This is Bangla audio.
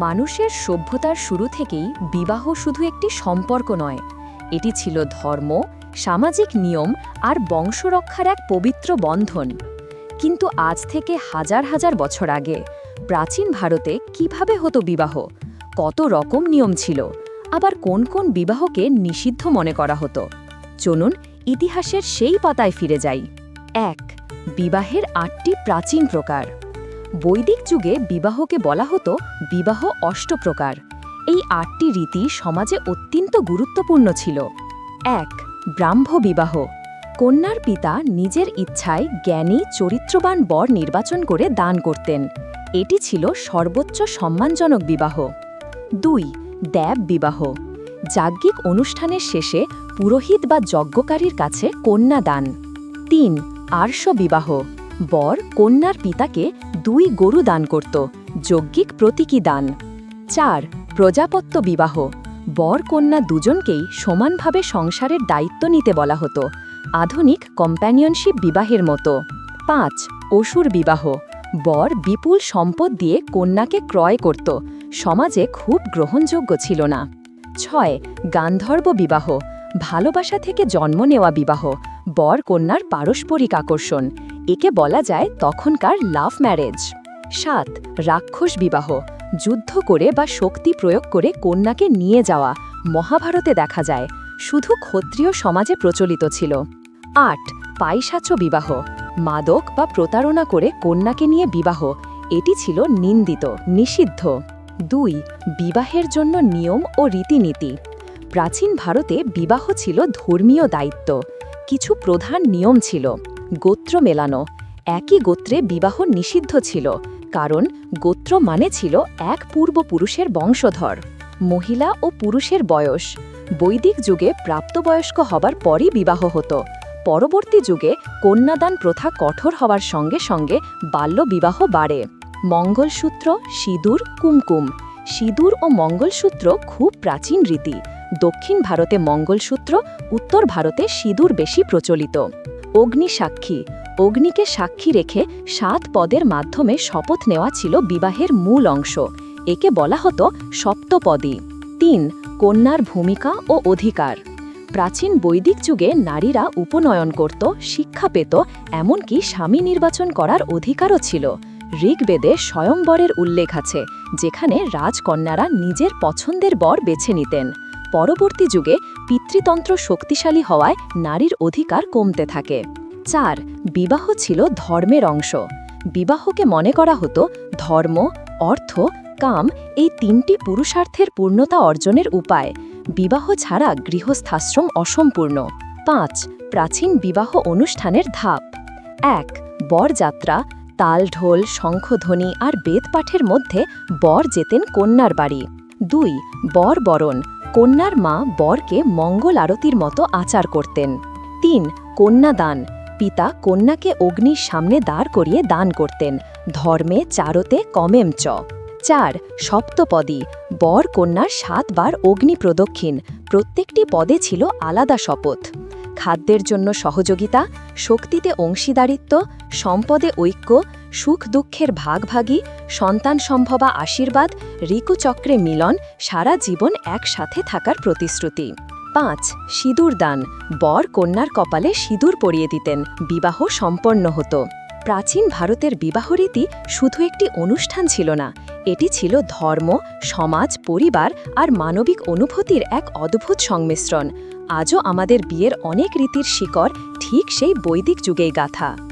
মানুষের সভ্যতার শুরু থেকেই বিবাহ শুধু একটি সম্পর্ক নয়, এটি ছিল ধর্ম, সামাজিক নিয়ম আর বংশরক্ষার এক পবিত্র বন্ধন। কিন্তু আজ থেকে হাজার হাজার বছর আগে প্রাচীন ভারতে কীভাবে হতো বিবাহ? কত রকম নিয়ম ছিল? আবার কোন কোন বিবাহকে নিষিদ্ধ মনে করা হতো? চলুন ইতিহাসের সেই পাতায় ফিরে যাই। এক, বিবাহের আটটি প্রাচীন প্রকার। বৈদিক যুগে বিবাহকে বলা হতো বিবাহ অষ্টপ্রকার। এই আটটি রীতি সমাজে অত্যন্ত গুরুত্বপূর্ণ ছিল। এক, ব্রাহ্ম বিবাহ। কন্যার পিতা নিজের ইচ্ছায় জ্ঞানী, চরিত্রবান বর নির্বাচন করে দান করতেন। এটি ছিল সর্বোচ্চ সম্মানজনক বিবাহ। দুই, দেব বিবাহ। যাজ্ঞিক অনুষ্ঠানের শেষে পুরোহিত বা যজ্ঞকারীর কাছে কন্যা দান। তিন আর্ষ বিবাহ বর কন্যার পিতাকে দুই গরু দান করত যজ্ঞিক প্রতীকী দান। চার, প্রজাপত্য বিবাহ। বর কন্যা দুজনকেই সমানভাবে সংসারের দায়িত্ব নিতে বলা হতো, আধুনিক কম্প্যানিয়নশিপ বিবাহের মতো। পাঁচ, অসুর বিবাহ। বর বিপুল সম্পদ দিয়ে কন্যাকে ক্রয় করত, সমাজে খুব গ্রহণযোগ্য ছিল না। ছয়, গান্ধর্ব বিবাহ। ভালোবাসা থেকে জন্ম নেওয়া বিবাহ। বর কন্যার পারস্পরিক আকর্ষণ। একে বলা যায় তখনকার লাভ ম্যারেজ। সাত, রাক্ষস বিবাহ, যুদ্ধ করে বা শক্তি প্রয়োগ করে কন্যাকে নিয়ে যাওয়া, মহাভারতে দেখা যায়, শুধু ক্ষত্রিয় সমাজে প্রচলিত ছিল। আট, পাইশাচ বিবাহ, মাদক বা প্রতারণা করে কন্যাকে নিয়ে বিবাহ, এটি ছিল নিন্দিত, নিষিদ্ধ। দুই, বিবাহের জন্য নিয়ম ও রীতিনীতি। প্রাচীন ভারতে বিবাহ ছিল ধর্মীয় দায়িত্ব, কিছু প্রধান নিয়ম ছিল। গোত্র মেলানো। একই গোত্রে বিবাহ নিষিদ্ধ ছিল, কারণ গোত্র মানে ছিল এক পূর্বপুরুষের বংশধর, মহিলা ও পুরুষের বয়স। বৈদিক যুগে প্রাপ্তবয়স্ক হবার পরই বিবাহ হতো। পরবর্তী যুগে কন্যাদান প্রথা কঠোর হওয়ার সঙ্গে সঙ্গে বাল্যবিবাহ বাড়ে। মঙ্গলসূত্র, সিঁদুর, কুমকুম। সিঁদুর ও মঙ্গলসূত্র খুব প্রাচীন রীতি। দক্ষিণ ভারতে মঙ্গলসূত্র, উত্তর ভারতে সিঁদুর বেশি প্রচলিত। অগ্নি সাক্ষী। অগ্নিকে সাক্ষী রেখে সাত পদের মাধ্যমে শপথ নেওয়া ছিল বিবাহের মূল অংশ। একে বলা হতো সপ্তপদী। তিন, কন্যার ভূমিকা ও অধিকার। প্রাচীন বৈদিক যুগে নারীরা উপনয়ন করত, শিক্ষা পেত, এমনকি স্বামী নির্বাচন করার অধিকারও ছিল। ঋগ্বেদে স্বয়ংবরের উল্লেখ আছে, যেখানে রাজকন্যারা নিজের পছন্দের বর বেছে নিতেন। পরবর্তী যুগে পিতৃতন্ত্র শক্তিশালী হওয়ায় নারীর অধিকার কমতে থাকে। চার, বিবাহ ছিল ধর্মের অংশ। বিবাহকে মনে করা হতো ধর্ম, অর্থ, কাম এই তিনটি পুরুষার্থের পূর্ণতা অর্জনের উপায়। বিবাহ ছাড়া গৃহস্থাশ্রম অসম্পূর্ণ। পাঁচ, প্রাচীন বিবাহ অনুষ্ঠানের ধাপ। এক, বরযাত্রা তাল ঢোল শঙ্খধ্বনি আর বেদপাঠের মধ্যে বর যেতেন কন্যার বাড়ি। দুই, বর বরণ। কন্যার মা বরকে মঙ্গল আরতির মতো আচার করতেন। তিন কন্যাদান পিতা কন্যাকে অগ্নির সামনে দাঁড় করিয়ে দান করতেন। ধর্মে, চারতে কমেম চ। চার, সপ্তপদী। বর কন্যার সাতবার অগ্নি প্রদক্ষিণ। প্রত্যেকটি পদে ছিল আলাদা শপথ। খাদ্যের জন্য সহযোগিতা, শক্তিতে অংশীদারিত্ব, সম্পদে ঐক্য, সুখ দুঃখের ভাগভাগী, সন্তান সম্ভবা আশীর্বাদ ঋকুচক্রে মিলন, সারা জীবন একসাথে থাকার প্রতিশ্রুতি। পাঁচ, সিঁদুর দান। বর কন্যার কপালে সিঁদুর পরিয়ে দিতেন, বিবাহ সম্পন্ন হতো। প্রাচীন ভারতের বিবাহরীতি শুধু একটি অনুষ্ঠান ছিল না এটি ছিল ধর্ম, সমাজ, পরিবার আর মানবিক অনুভূতির এক অদ্ভুত সংমিশ্রণ। আজও আমাদের বিয়ের অনেক রীতির শিকড় ঠিক সেই বৈদিক যুগেই গাথা।